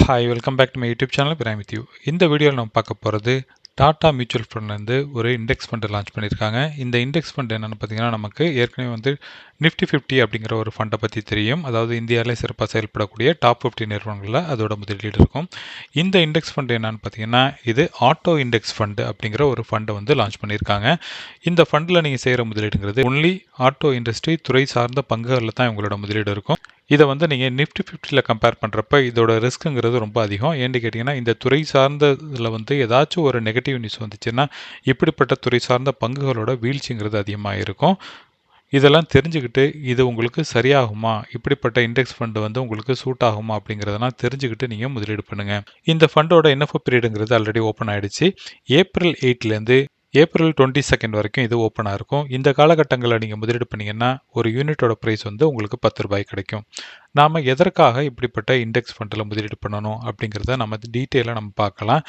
Hi welcome back to my YouTube channel from with you இந்த வீடியோவில் நம்ம பார்க்க போகிறது டாடா மியூச்சுவல் ஃபண்ட்லேருந்து ஒரு இண்டெக்ஸ் ஃபண்டு லான்ச் பண்ணியிருக்காங்க. இந்த இண்டெக்ஸ் ஃபண்ட் என்னென்னு பார்த்தீங்கன்னா நமக்கு ஏற்கனவே வந்து நிஃப்டி ஃபிஃப்டி அப்படிங்கிற ஒரு ஃபண்டை பற்றி தெரியும். அதாவது இந்தியாவிலே சிறப்பாக செயல்படக்கூடிய டாப் ஃபிஃப்டி நிறுவனங்களில் அதோட முதலீடு இருக்கும். இந்த இண்டெக்ஸ் ஃபண்ட் என்னென்னு பார்த்தீங்கன்னா இது ஆட்டோ இண்டெக்ஸ் ஃபண்டு அப்படிங்கிற ஒரு ஃபண்டை வந்து லான்ச் பண்ணியிருக்காங்க. இந்த ஃபண்டில் நீங்கள் செய்கிற முதலீடுங்கிறது ஒன்லி ஆட்டோ இண்டஸ்ட்ரி துறை சார்ந்த பங்குகளில் தான் உங்களோட முதலீடு இருக்கும். இதை வந்து நீங்கள் நிஃப்டி ஃபிஃப்டியில் கம்பேர் பண்ணுறப்ப இதோட ரிஸ்க்குங்கிறது ரொம்ப அதிகம். ஏன்னு கேட்டிங்கன்னா இந்த துறை சார்ந்த இதில் வந்து ஏதாச்சும் ஒரு நெகட்டிவ் நியூஸ் வந்துச்சுன்னா இப்படிப்பட்ட துறை சார்ந்த பங்குகளோட வீழ்ச்சிங்கிறது அதிகமாக இருக்கும். இதெல்லாம் தெரிஞ்சுக்கிட்டு இது உங்களுக்கு சரியாகுமா? இப்படிப்பட்ட இண்டெக்ஸ் ஃபண்டு வந்து உங்களுக்கு சூட் ஆகுமா? அப்படிங்கிறதெல்லாம் தெரிஞ்சுக்கிட்டு நீங்கள் முதலீடு பண்ணுங்கள் இந்த ஃபண்டோட என்எஃப்ஓ பீரியடுங்கிறது ஆல்ரெடி ஓப்பன் ஆகிடுச்சு ஏப்ரல் எயிட்லேருந்து ஏப்ரல் டுவெண்ட்டி செகண்ட் வரைக்கும் இது ஓப்பனாக இருக்கும். இந்த காலகட்டங்களில் நீங்கள் முதலீடு பண்ணிங்கன்னா ஒரு யூனிட்டோட ப்ரைஸ் வந்து உங்களுக்கு பத்து ரூபாய் கிடைக்கும். நாம் எதற்காக இப்படிப்பட்ட இண்டெக்ஸ் ஃபண்டில் முதலீடு பண்ணணும் அப்படிங்கிறத நம்ம டீட்டெயிலாக நம்ம பார்க்கலாம்.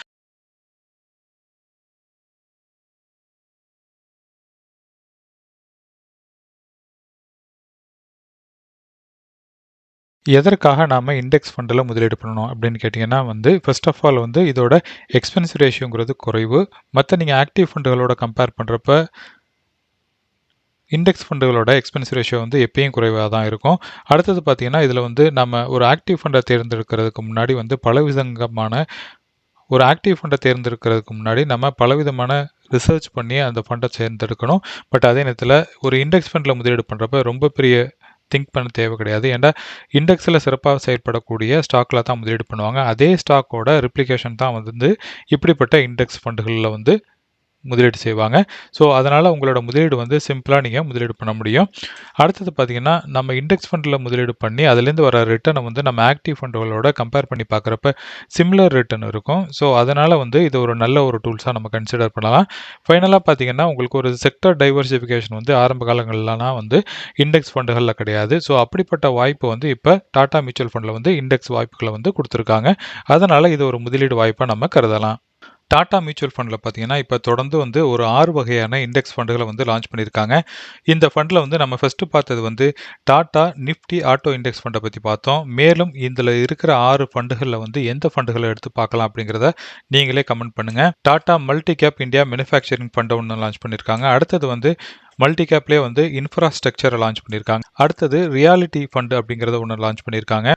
எதற்காக நாம் இண்டெக்ஸ் ஃபண்டில் முதலீடு பண்ணணும் அப்படின்னு கேட்டிங்கன்னா வந்து ஃபர்ஸ்ட் ஆஃப் ஆல் வந்து இதோட எக்ஸ்பென்ஸ் ரேஷியோங்கிறது குறைவு. மற்ற நீங்கள் ஆக்டிவ் ஃபண்டுகளோட கம்பேர் பண்ணுறப்ப இண்டெக்ஸ் ஃபண்டுகளோட எக்ஸ்பென்ஸ் ரேஷியோ வந்து எப்பயும் குறைவாக தான் இருக்கும். அடுத்தது பார்த்திங்கன்னா இதில் வந்து நம்ம ஒரு ஆக்டிவ் ஃபண்டை தேர்ந்தெடுக்கிறதுக்கு முன்னாடி வந்து பலவிதமான ஒரு ஆக்டிவ் ஃபண்டை தேர்ந்தெடுக்கிறதுக்கு முன்னாடி நம்ம பலவிதமான ரிசர்ச் பண்ணி அந்த ஃபண்டை தேர்ந்தெடுக்கணும். பட் அதே நேரத்தில் ஒரு இண்டெக்ஸ் ஃபண்டில் முதலீடு பண்ணுறப்ப ரொம்ப பெரிய திங்க் பண்ண தேவை கிடையாது. ஏன்னா இண்டெக்ஸில் சிறப்பாக செயல்படக்கூடிய ஸ்டாக்கில் தான் முதலீடு பண்ணுவாங்க. அதே ஸ்டாக்கோட ரிப்ளிகேஷன் தான் வந்து இப்படிப்பட்ட இண்டெக்ஸ் ஃபண்டுகளில் வந்து முதலீடு செய்வாங்க. ஸோ அதனால் உங்களோட முதலீடு வந்து சிம்பிளாக நீங்கள் முதலீடு பண்ண முடியும். அடுத்தது பார்த்திங்கன்னா நம்ம இண்டெக்ஸ் ஃபண்டில் முதலீடு பண்ணி அதுலேருந்து வர ரிட்டனை வந்து நம்ம ஆக்டிவ் ஃபண்டுகளோட கம்பேர் பண்ணி பார்க்குறப்ப சிம்லர் ரிட்டர்ன் இருக்கும். ஸோ அதனால் வந்து இது ஒரு நல்ல ஒரு டூல்ஸாக நம்ம கன்சிடர் பண்ணலாம். ஃபைனலாக பார்த்திங்கன்னா உங்களுக்கு ஒரு செக்டர் டைவர்சிஃபிகேஷன் வந்து ஆரம்ப காலங்கள்லாம் வந்து இண்டெக்ஸ் ஃபண்டுகளில் கிடையாது. ஸோ அப்படிப்பட்ட வாய்ப்பு வந்து இப்போ டாடா மியூச்சுவல் ஃபண்டில் வந்து இண்டெக்ஸ் வாய்ப்புகளை வந்து கொடுத்துருக்காங்க. அதனால் இது ஒரு முதலீடு வாய்ப்பாக நம்ம கருதலாம். டாடா மியூச்சுவல் ஃபண்டில் பார்த்தீங்கன்னா இப்போ தொடர்ந்து வந்து ஒரு ஆறு வகையான இண்டெக்ஸ் ஃபண்டுகளை வந்து லான்ச் பண்ணியிருக்காங்க. இந்த ஃபண்டில் வந்து நம்ம ஃபஸ்ட்டு பார்த்தது வந்து டாடா நிஃப்டி ஆட்டோ இண்டெக்ஸ் ஃபண்டை பற்றி பார்த்தோம். மேலும் இதில் இருக்கிற ஆறு ஃபண்டுகளில் வந்து எந்த ஃபண்டுகளை எடுத்து பார்க்கலாம் அப்படிங்கிறத நீங்களே கமெண்ட் பண்ணுங்கள் Tata multi cap India manufacturing ஃபண்டை ஒன்று லான்ச் பண்ணியிருக்காங்க. அடுத்தது வந்து மல்டி கேப்லேயே வந்து இன்ஃப்ராஸ்ட்ரக்சரை லான்ச் பண்ணியிருக்காங்க. அடுத்தது ரியாலிட்டி ஃபண்டு அப்படிங்கிறத ஒன்று லான்ச் பண்ணியிருக்காங்க.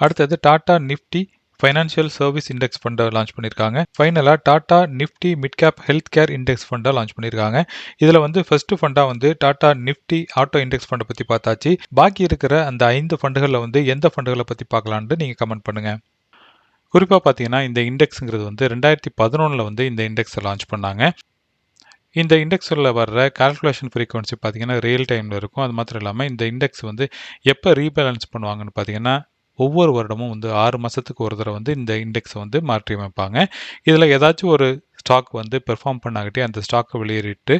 அடுத்தது Tata Nifty financial service index ஃபண்டை லான்ச் பண்ணியிருக்காங்க ஃபைனலாக Tata Nifty mid cap health care index ஃபண்டை லான்ச் பண்ணியிருக்காங்க இதில் வந்து ஃபர்ஸ்ட் ஃபண்டாக வந்து டாடா நிஃப்டி ஆட்டோ இண்டெக்ஸ் ஃபண்டை பற்றி பார்த்தாச்சு. பாக்கி இருக்கிற அந்த ஐந்து ஃபண்டுகளில் வந்து எந்த ஃபண்டுகளை பற்றி பார்க்கலான்ட்டு நீங்கள் கமெண்ட் பண்ணுங்கள் குறிப்பாக பார்த்தீங்கன்னா இந்த இண்டெக்ஸுங்கிறது வந்து ரெண்டாயிரத்தி பதினொன்றில் வந்து இந்த இண்டெக்ஸை லான்ச் பண்ணாங்க. இந்த இண்டெக்ஸில் வர்ற கால்குலேஷன் ஃப்ரீக்வன்சி பார்த்தீங்கன்னா ரியல் டைமில் இருக்கும். அது மாத்திரம் இல்லாமல் இந்த இண்டெக்ஸ் வந்து எப்போ ரீபேலன்ஸ் பண்ணுவாங்கன்னு பார்த்தீங்கன்னா ஒவ்வொரு வருடமும் வந்து ஆறு மாதத்துக்கு ஒரு தடவை வந்து இந்த இண்டெக்ஸை வந்து மாற்றி அமைப்பாங்க. இதில் ஏதாச்சும் ஒரு ஸ்டாக் வந்து பெர்ஃபார்ம் பண்ணாகிட்டே அந்த ஸ்டாக்கை வெளியேறிட்டு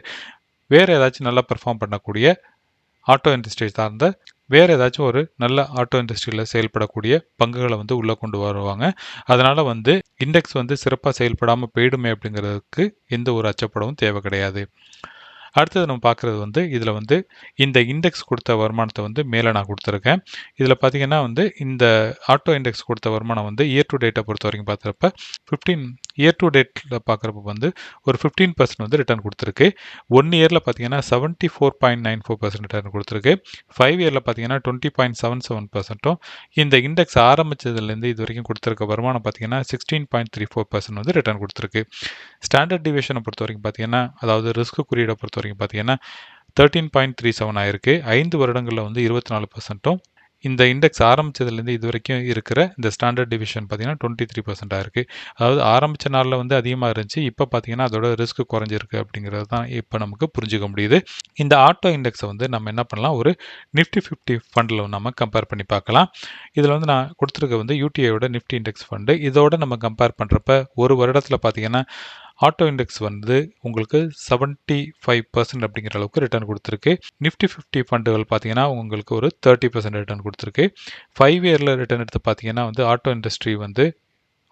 வேறு ஏதாச்சும் நல்லா பெர்ஃபார்ம் பண்ணக்கூடிய ஆட்டோ இண்டஸ்ட்ரி சார்ந்த வேறு ஏதாச்சும் ஒரு நல்ல ஆட்டோ இண்டஸ்ட்ரியில் செயல்படக்கூடிய பங்குகளை வந்து உள்ளே கொண்டு வருவாங்க. அதனால் வந்து இண்டெக்ஸ் வந்து சிறப்பாக செயல்படாமல் போயிடுமே அப்படிங்கிறதுக்கு எந்த ஒரு அச்சப்படவும் தேவை கிடையாது. அடுத்தது நம்ம பார்க்குறது வந்து இதில் வந்து இந்த இண்டெக்ஸ் கொடுத்த வருமானத்தை வந்து மேலே நான் கொடுத்துருக்கேன். இதில் பார்த்தீங்கன்னா வந்து இந்த ஆட்டோ இண்டெக்ஸ் கொடுத்த வருமானம் வந்து இயர் டு டேட்டை பொறுத்த வரைக்கும் பார்க்குறப்ப ஃபிஃப்டீன் இயர் டு டேட்டில் பார்க்குறப்ப வந்து ஒரு ஃபிஃப்டீன் பர்சன்ட் வந்து ரிட்டர்ன் கொடுத்துருக்கு. ஒன் இயரில் பார்த்தீங்கன்னா seventy four point nine four percent return கொடுத்துருக்கு. ஃபைவ் இயரில் பார்த்தீங்கன்னா டுவெண்ட்டி பாயிண்ட் செவன் செவன் பர்சன்ட்டும் இந்த இண்டெக்ஸ் ஆரம்பித்ததுலேருந்து இது வரைக்கும் கொடுத்துருக்க வருமானம் பார்த்தீங்கன்னா sixteen point three four percent வந்து ரிட்டர்ன் கொடுத்துருக்கு. ஸ்டாண்டர்ட் டிவிஷனை பொறுத்த வரைக்கும் பார்த்தீங்கன்னா அதாவது ரிஸ்க் குறியீடை பொறுத்த வரைக்கும் பார்த்தீங்கன்னா தேர்ட்டீன் பாயிண்ட் த்ரீ செவன் ஆயிருக்கு. ஐந்து வருடங்களில் வந்து இருபத்தி நாலு பர்சன்ட்டும் இந்த இண்டெக்ஸ் ஆரம்பித்ததுலேருந்து இது வரைக்கும் இருக்கிற இந்த ஸ்டாண்டர்ட் டிவிஷன் பார்த்தீங்கன்னா டுவெண்ட்டி த்ரீ பர்சென்ட்டாக இருக்குது அதாவது ஆரம்பித்த நாளில் வந்து அதிகமாக இருந்துச்சு. இப்போ பார்த்தீங்கன்னா அதோட ரிஸ்க் குறைஞ்சிருக்கு அப்படிங்கிறது தான் இப்போ நமக்கு புரிஞ்சுக்க முடியுது. இந்த ஆட்டோ இண்டெக்ஸை வந்து நம்ம என்ன பண்ணலாம்? ஒரு நிஃப்டி ஃபிஃப்டி ஃபண்டில் நம்ம கம்பேர் பண்ணி பார்க்கலாம். இதில் வந்து நான் கொடுத்துருக்க வந்து யூடிஐயோட நிஃப்டி இண்டெக்ஸ் ஃபண்டு இதோட நம்ம கம்பேர் பண்ணுறப்ப ஒரு வருடத்தில் பார்த்தீங்கன்னா ஆட்டோ இண்டெக்ஸ் வந்து உங்களுக்கு செவன்ட்டி ஃபைவ் பர்சன்ட் அப்படிங்கிற அளவுக்கு ரிட்டர்ன் கொடுத்துருக்கு. நிஃப்டி ஃபிஃப்டி ஃபண்டுகள் பார்த்தீங்கன்னா உங்களுக்கு ஒரு தேர்ட்டி பர்சன்ட் ரிட்டர்ன் கொடுத்துருக்கு. ஃபைவ் இயரில் ரிட்டர்ன் எடுத்து பார்த்தீங்கன்னா வந்து ஆட்டோ இண்டஸ்ட்ரி வந்து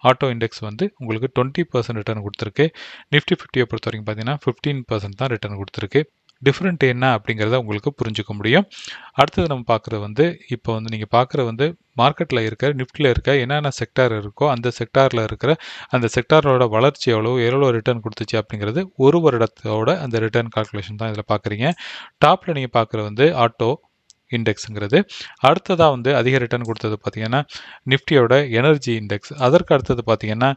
ஆட்டோ இண்டெக்ஸ் வந்து உங்களுக்கு டுவெண்ட்டி பர்சன்ட் ரிட்டர்ன் கொடுத்துருக்கு. நிஃப்டி ஃபிஃப்டியை பொறுத்த வரைக்கும் பார்த்தீங்கன்னா ஃபிஃப்டீன் பர்சன்ட் தான் ரிட்டர்ன் கொடுத்துருக்கு. டிஃப்ரெண்ட் என்ன அப்படிங்கிறத உங்களுக்கு புரிஞ்சுக்க முடியும். அடுத்தது நம்ம பார்க்குறது வந்து இப்போ வந்து நீங்கள் பார்க்குற வந்து மார்க்கெட்டில் இருக்க நிஃப்டியில் இருக்க என்னென்ன செக்டார் இருக்கோ அந்த செக்டாரில் இருக்கிற அந்த செக்டாரோட வளர்ச்சி எவ்வளோ எவ்வளோ ரிட்டர்ன் கொடுத்துச்சு அப்படிங்கிறது ஒரு வருடத்தோட அந்த ரிட்டர்ன் கால்குலேஷன் தான் இதில் பார்க்குறீங்க. டாப்பில் நீங்கள் பார்க்குறது வந்து ஆட்டோ இண்டெக்ஸுங்கிறது அடுத்ததாக வந்து அதிக ரிட்டர்ன் கொடுத்தது பார்த்தீங்கன்னா நிஃப்டியோட எனர்ஜி இண்டெக்ஸ் அதற்கு அடுத்தது பார்த்திங்கன்னா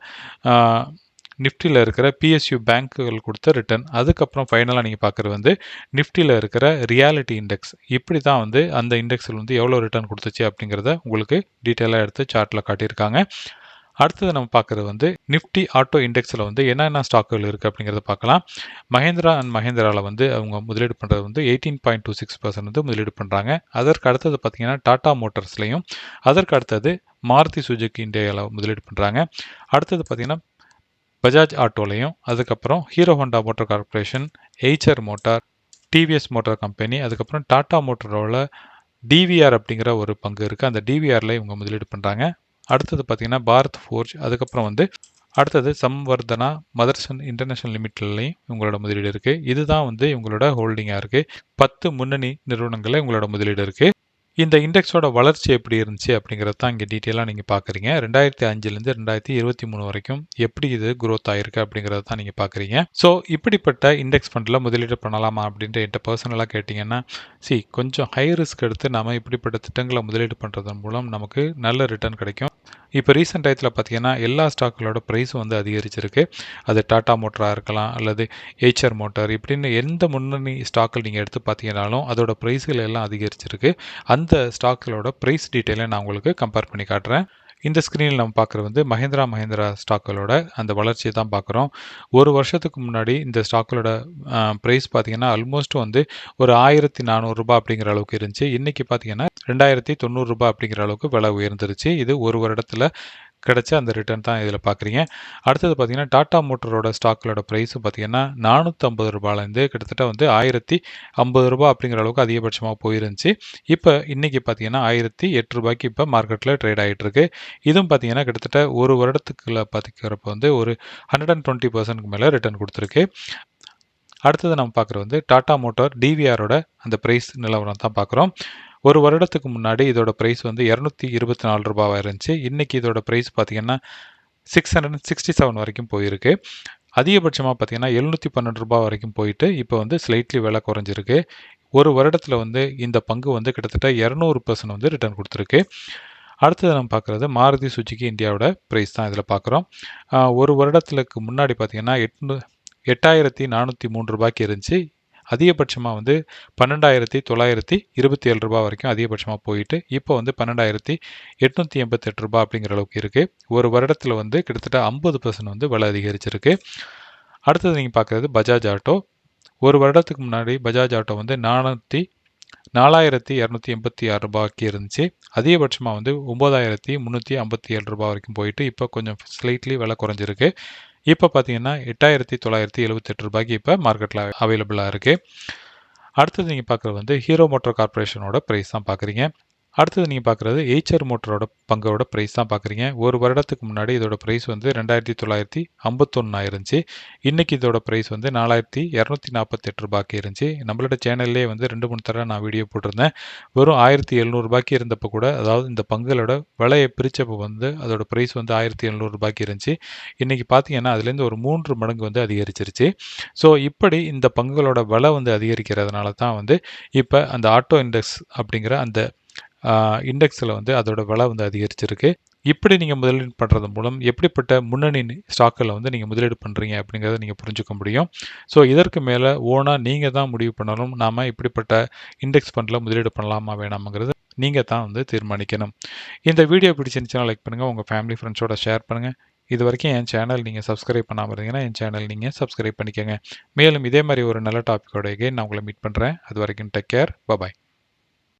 நிஃப்டியில் இருக்கிற பிஎஸ்யூ பேங்க்குகள் கொடுத்த ரிட்டர்ன் அதுக்கப்புறம் ஃபைனலாக நீங்கள் பார்க்குறது வந்து நிஃப்டியில் இருக்கிற ரியாலிட்டி இண்டெக்ஸ் இப்படி தான் வந்து அந்த இண்டெக்ஸில் வந்து எவ்வளோ ரிட்டர்ன் கொடுத்துச்சு அப்படிங்கிறத உங்களுக்கு டீட்டெயிலாக எடுத்து சார்ட்டில் காட்டியிருக்காங்க. அடுத்தது நம்ம பார்க்குறது வந்து நிஃப்டி ஆட்டோ இண்டெக்ஸில் வந்து என்னென்ன ஸ்டாக்குகள் இருக்குது அப்படிங்கிறத பார்க்கலாம். மஹேந்திரா அண்ட் மஹேந்திராவில் வந்து அவங்க முதலீடு பண்ணுறது வந்து eighteen point two six percent வந்து முதலீடு பண்ணுறாங்க அதற்கு அடுத்தது பார்த்தீங்கன்னா டாடா மோட்டார்ஸ்லையும் அதற்கு அடுத்தது மாருதி சுஜுக்கி இந்தியாவில் முதலீடு பண்ணுறாங்க அடுத்தது பார்த்தீங்கன்னா பஜாஜ் ஆட்டோலையும் அதுக்கப்புறம் Hero Honda motor corporation Eicher motor TVS motor company அதுக்கப்புறம் டாடா மோட்டரோட டிவிஆர் அப்படிங்கிற ஒரு பங்கு இருக்குது அந்த டிவிஆரில் இவங்க முதலீடு பண்ணுறாங்க அடுத்தது பார்த்திங்கன்னா பாரத் ஃபோர்ஜ் அதுக்கப்புறம் வந்து அடுத்தது சம்வர்தனா மதர்சன் இன்டர்நேஷனல் லிமிட்லையும் இவங்களோட முதலீடு இருக்குது இதுதான் வந்து இவங்களோட ஹோல்டிங்காக இருக்குது பத்து முன்னணி நிறுவனங்களில் இவங்களோட முதலீடு இருக்குது இந்த இண்டெக்ஸோட வளர்ச்சி எப்படி இருந்துச்சு அப்படிங்கிறது தான் இங்கே டீட்டெயிலாக நீங்கள் பார்க்குறீங்க ரெண்டாயிரத்தி அஞ்சுலேருந்து ரெண்டாயிரத்தி இருபத்தி மூணு வரைக்கும் எப்படி இது குரோத் ஆயிருக்கு அப்படிங்கிறத தான் நீங்கள் பார்க்குறீங்க ஸோ இப்படிப்பட்ட இண்டெக்ஸ் ஃபண்டில் முதலீடு பண்ணலாமா அப்படின்ட்டு என்கிட்ட பர்சனலாக கேட்டிங்கன்னா சி கொஞ்சம் ஹை ரிஸ்க் எடுத்து நாம் இப்படிப்பட்ட திட்டங்களை முதலீடு பண்ணுறதன் மூலம் நமக்கு நல்ல ரிட்டர்ன் கிடைக்கும். இப்போ ரீசெண்ட் டயத்தில் பார்த்தீங்கன்னா எல்லா ஸ்டாக்குகளோட ப்ரைஸும் வந்து அதிகரிச்சிருக்கு. அது டாடா மோட்டராக இருக்கலாம் அல்லது ஏச்சர் மோட்டார் இப்படின்னு எந்த முன்னணி ஸ்டாக்கில் நீங்கள் எடுத்து பார்த்தீங்கனாலும் அதோட ப்ரைஸுகள் எல்லாம் அதிகரிச்சிருக்கு. அந்த ஸ்டாக்குகளோட ப்ரைஸ் டீட்டெயிலை நான் உங்களுக்கு கம்பேர் பண்ணி காட்டுறேன். இந்த ஸ்க்ரீனில் நம்ம பார்க்குறது வந்து மஹேந்திரா மஹேந்திரா ஸ்டாக்குகளோட அந்த வளர்ச்சியை தான் பார்க்குறோம். ஒரு வருஷத்துக்கு முன்னாடி இந்த ஸ்டாக்குகளோட ப்ரைஸ் பார்த்தீங்கன்னா ஆல்மோஸ்ட் வந்து ஒரு ஆயிரத்தி நானூறுரூபா அப்படிங்கிற அளவுக்கு இருந்துச்சு. இன்றைக்கி பார்த்தீங்கன்னா ரெண்டாயிரத்தி தொண்ணூறுரூபா அப்படிங்கிற அளவுக்கு விலை உயர்ந்துருச்சு. இது ஒரு வருடத்தில் கிடைச்ச அந்த ரிட்டர்ன் தான் இதில் பார்க்குறீங்க அடுத்தது பார்த்தீங்கன்னா டாட்டா மோட்டரோட ஸ்டாக்களோட ப்ரைஸும் பார்த்தீங்கன்னா நானூற்றம்பது ரூபாயிலேருந்து கிட்டத்தட்ட வந்து ஆயிரத்தி ஐம்பது ரூபா அப்படிங்கிற அளவுக்கு அதிகபட்சமாக போயிருந்துச்சு. இப்போ இன்றைக்கி பார்த்தீங்கன்னா ஆயிரத்தி எட்டு ரூபாய்க்கு இப்போ மார்க்கெட்டில் ட்ரேட் ஆகிட்டு இருக்கு இதுவும் பார்த்தீங்கன்னா கிட்டத்தட்ட ஒரு வருடத்துக்குள்ள பார்த்துக்கிறப்ப வந்து ஒரு ஹண்ட்ரட் அண்ட் டுவெண்ட்டி பர்சன்ட்க்கு மேலே ரிட்டர்ன் கொடுத்துருக்கு. அடுத்தது நம்ம பார்க்குறது வந்து டாட்டா மோட்டார் டிவிஆரோட அந்த ப்ரைஸ் நிலவரம் தான் பார்க்குறோம் ஒரு வருடத்துக்கு முன்னாடி இதோட ப்ரைஸ் வந்து இரநூத்தி இருபத்தி நாலு ரூபாவாக இருந்துச்சு. இன்றைக்கி இதோட ப்ரைஸ் பார்த்தீங்கன்னா சிக்ஸ் ஹண்ட்ரட் சிக்ஸ்டி செவன் வரைக்கும் போயிருக்கு. அதிகபட்சமாக பார்த்தீங்கன்னா எழுநூற்றி பன்னெண்டு ரூபாய் வரைக்கும் போயிட்டு இப்போ வந்து ஸ்லைட்லி விலை குறைஞ்சிருக்கு. ஒரு வருடத்தில் வந்து இந்த பங்கு வந்து கிட்டத்தட்ட இரநூறு பர்சன்ட் வந்து ரிட்டர்ன் கொடுத்துருக்கு. அடுத்தது நம்ம பார்க்குறது மாருதி சுஜுகி இந்தியாவோட ப்ரைஸ் தான் இதில் பார்க்குறோம் ஒரு வருடத்துக்கு முன்னாடி பார்த்தீங்கன்னா எட்நூ எட்டாயிரத்தி நானூற்றி மூணு ரூபாய்க்கு இருந்துச்சு. அதிகபட்சமாக வந்து பன்னெண்டாயிரத்தி தொள்ளாயிரத்தி இருபத்தி ஏழு ரூபா வரைக்கும் அதிகபட்சமாக போயிட்டு இப்போ வந்து பன்னெண்டாயிரத்தி எட்நூற்றி எண்பத்தெட்டு ரூபா அப்படிங்கிற அளவுக்கு இருக்குது ஒரு வருடத்தில் வந்து கிட்டத்தட்ட ஐம்பது பர்சன்ட் வந்து விலை அதிகரிச்சிருக்கு. அடுத்தது நீங்கள் பார்க்குறது பஜாஜ் ஆட்டோ. ஒரு வருடத்துக்கு முன்னாடி பஜாஜ் ஆட்டோ வந்து நானூற்றி நாலாயிரத்தி இரநூத்தி எண்பத்தி ஆறு ரூபாய்க்கு இருந்துச்சு. அதிகபட்சமாக வந்து ஒம்பதாயிரத்தி முந்நூற்றி ஐம்பத்தி ஏழு ரூபா வரைக்கும் போயிட்டு இப்போ கொஞ்சம் ஸ்லைட்லி விலை குறைஞ்சிருக்கு. இப்போ பார்த்தீங்கன்னா எட்டாயிரத்தி தொள்ளாயிரத்தி எழுபத்தெட்டு ரூபாய்க்கு இப்போ மார்க்கெட்டில் அவைலபிளாக இருக்குது அடுத்தது நீங்கள் பார்க்குறது வந்து ஹீரோ மோட்டார் கார்பரேஷனோட ப்ரைஸ் தான் பார்க்குறீங்க அடுத்தது நீங்கள் பார்க்குறது எய்ச்சர் மோட்டரோட பங்கோட ப்ரைஸ் தான் பார்க்குறீங்க ஒரு வருடத்துக்கு முன்னாடி இதோட ப்ரைஸ் வந்து ரெண்டாயிரத்தி தொள்ளாயிரத்தி ஐம்பத்தொன்னா இருந்துச்சு இன்றைக்கி இதோட ப்ரைஸ் வந்து நாலாயிரத்தி இரநூத்தி நாற்பத்தெட்டு ரூபாய்க்கு இருந்துச்சு நம்மளோட சேனல்லே வந்து ரெண்டு மூணு தடவை நான் வீடியோ போட்டிருந்தேன். வெறும் ஆயிரத்தி எழுநூறுபாய்க்கு இருந்தப்போ கூட அதாவது இந்த பங்குகளோட விலையை பிரித்தப்போ வந்து அதோட ப்ரைஸ் வந்து ஆயிரத்தி எழுநூறுபாய்க்கு இருந்துச்சு இன்றைக்கி பார்த்தீங்கன்னா அதுலேருந்து ஒரு மூன்று மடங்கு வந்து அதிகரிச்சிருச்சு. ஸோ இப்படி இந்த பங்குகளோட விலை வந்து அதிகரிக்கிறதுனால தான் வந்து இப்போ அந்த ஆட்டோ இண்டெக்ஸ் அப்படிங்கிற அந்த இண்டெக்ஸில் வந்து அதோட விலை வந்து அதிகரிச்சிருக்கு. இப்படி நீங்கள் முதலீடு பண்ணுறது மூலம் எப்படிப்பட்ட முன்னணி ஸ்டாக்கில் வந்து நீங்கள் முதலீடு பண்ணுறீங்க அப்படிங்கிறத நீங்கள் புரிஞ்சுக்க முடியும். ஸோ இதற்கு மேலே ஓனாக நீங்கள் தான் முடிவு பண்ணணும். நாம் இப்படிப்பட்ட இண்டெக்ஸ் ஃபண்டில் முதலீடு பண்ணலாமா வேணாமாங்கிறது நீங்கள் தான் வந்து தீர்மானிக்கணும். இந்த வீடியோ பிடிச்சிருந்துச்சுன்னா லைக் பண்ணுங்கள் உங்கள் ஃபேமிலி ஃப்ரெண்ட்ஸோட ஷேர் பண்ணுங்கள் இது வரைக்கும் என் சேனல் நீங்கள் சப்ஸ்கிரைப் பண்ணாமல் இருந்தீங்கன்னா என் சேனல் நீங்கள் சப்ஸ்கிரைப் பண்ணிக்கோங்க. மேலும் இதே மாதிரி ஒரு நல்ல டாப்பிக்கோட நான் உங்களை மீட் பண்ணுறேன் அது வரைக்கும் டேக் கேர். பபாய்.